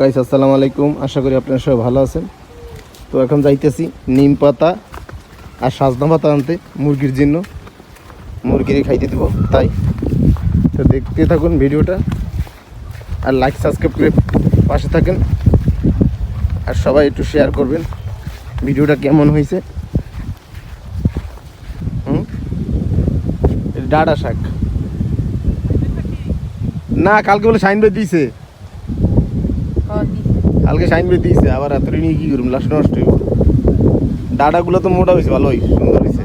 Guys আসসালামু আলাইকুম। আশা করি আপনারা সবাই ভালো আছেন। তো এখন যাইতেছি নিম পাতা আর সাজনা পাতা আনতে, মুরগির জন্য। মুরগির খাইতে দেবো, তাই। তো দেখতে থাকুন ভিডিওটা আর লাইক সাবস্ক্রাইব করে পাশে থাকেন। আর সবাই একটু শেয়ার করবেন ভিডিওটা কেমন হয়েছে। হুম? ডাটা শাক। না, কালকে বলে সাইন দিয়েছে কালকে সাইন বেদ দিয়েছে, আবার এত নিয়ে কি করুন লাস্ট নষ্ট হইব। ডাটাগুলো তো মোটা হয়েছে ভালোই, সুন্দর হয়েছে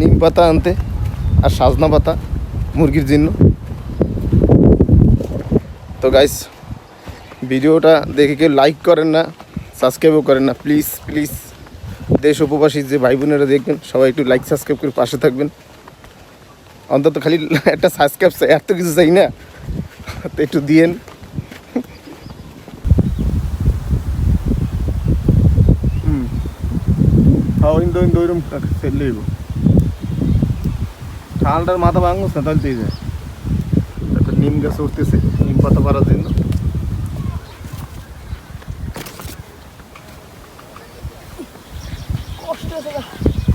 নিম পাতা আনতে আর সাজনা পাতা, মুরগির জন্য। তো গাইস ভিডিওটা দেখে কেউ লাইক করেন না সাবস্ক্রাইবও করেন না প্লিজ প্লিজ দেশ উপবাসী যে ভাই বোনেরা দেখবেন, সবাই একটু লাইক সাবস্ক্রাইব করে পাশে থাকবেন। অন্তত খালি একটা সাবস্ক্রাইব এত কিছু চাই না। তো একটু দিয়েন। হুম। হ্যাঁ ইন্দো ইন্দো ওইরকম ফেললে হইব ঠান্ডার মাথা ভাঙস না তাহলে যায়। একটা নিম গাছ উঠতেছে নিম পাতা পাড়ার জন্য।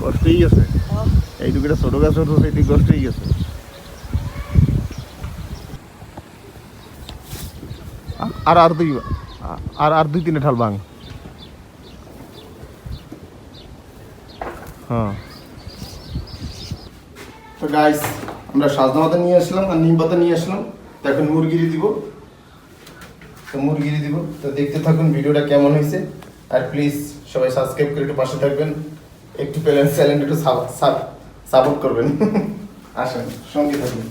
কষ্টই আছে। এইটুকু একটা ছোট গাছ উঠছে এইটুকু কষ্টই আছে আর আর দুই আর আর দুই তিনটে ঠাল ভাঙ হ্যাঁ তো গাইস আমরা সাজনা পাতা নিয়ে আসলাম আর নিম পাতা নিয়ে আসলাম। তো এখন মুরগিরি দিব। তো মুরগিরি দিব। তো দেখতে থাকুন ভিডিওটা কেমন হয়েছে। আর প্লিজ সবাই সাবস্ক্রাইব করে একটু পাশে থাকবেন। একটু স্যালেন্ট একটু সাপোর্ট করবেন। আসেন সঙ্গে থাকবেন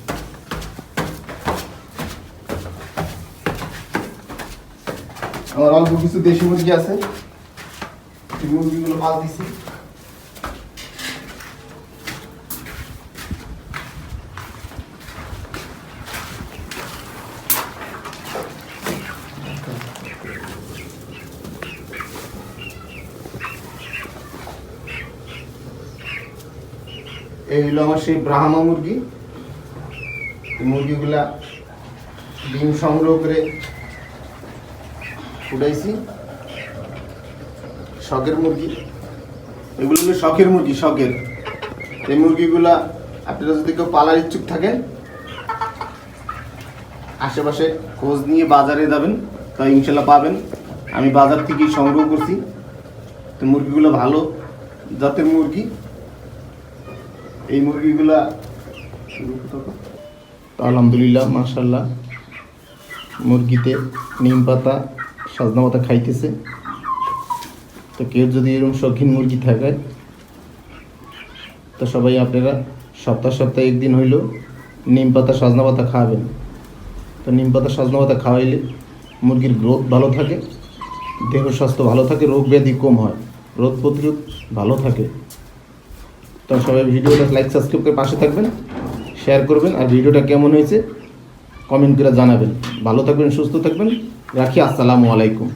আমার অল্প কিছু দেশি মুরগি আছে। মুরগিগুলো পাল দিছি। এই হলো আমার সেই ব্রাহ্মা মুরগি। মুরগিগুলা ডিম সংগ্রহ করে ফুটাইছি। শখের মুরগি। এগুলো হলো শখের মুরগি, শখের। এই মুরগিগুলা আপনারা যদি কেউ পালার ইচ্ছুক থাকেন, আশেপাশে খোঁজ নিয়ে বাজারে যাবেন তা ইনশাল্লাহ পাবেন। আমি বাজার থেকেই সংগ্রহ করছি। তো মুরগিগুলো ভালো জাতের মুরগি। এই মুরগিগুলা আলহামদুলিল্লাহ মাশাল্লাহ মুরগিতে নিম পাতা, সাজনা পাতা খাইতেছে। তো কেউ যদি এরকম শৌখিন মুরগি থাকে তো সবাই আপনারা সপ্তাহ সপ্তাহে একদিন হইল নিম পাতা, সাজনা পাতা খাওয়াবেন তো নিম পাতা, সাজনা পাতা খাওয়াইলে মুরগির গ্রোথ ভালো থাকে, দেহ স্বাস্থ্য ভালো থাকে, রোগ ব্যাধি কম হয়। রোগ প্রতিরোধ ভালো থাকে। তো সবাই ভিডিওটা লাইক সাবস্ক্রাইব করে পাশে থাকবেন শেয়ার করবেন, আর ভিডিওটা কেমন হয়েছে কমেন্ট করে জানাবেন। ভালো থাকবেন, সুস্থ থাকবেন, রাখি, আসসালামু আলাইকুম।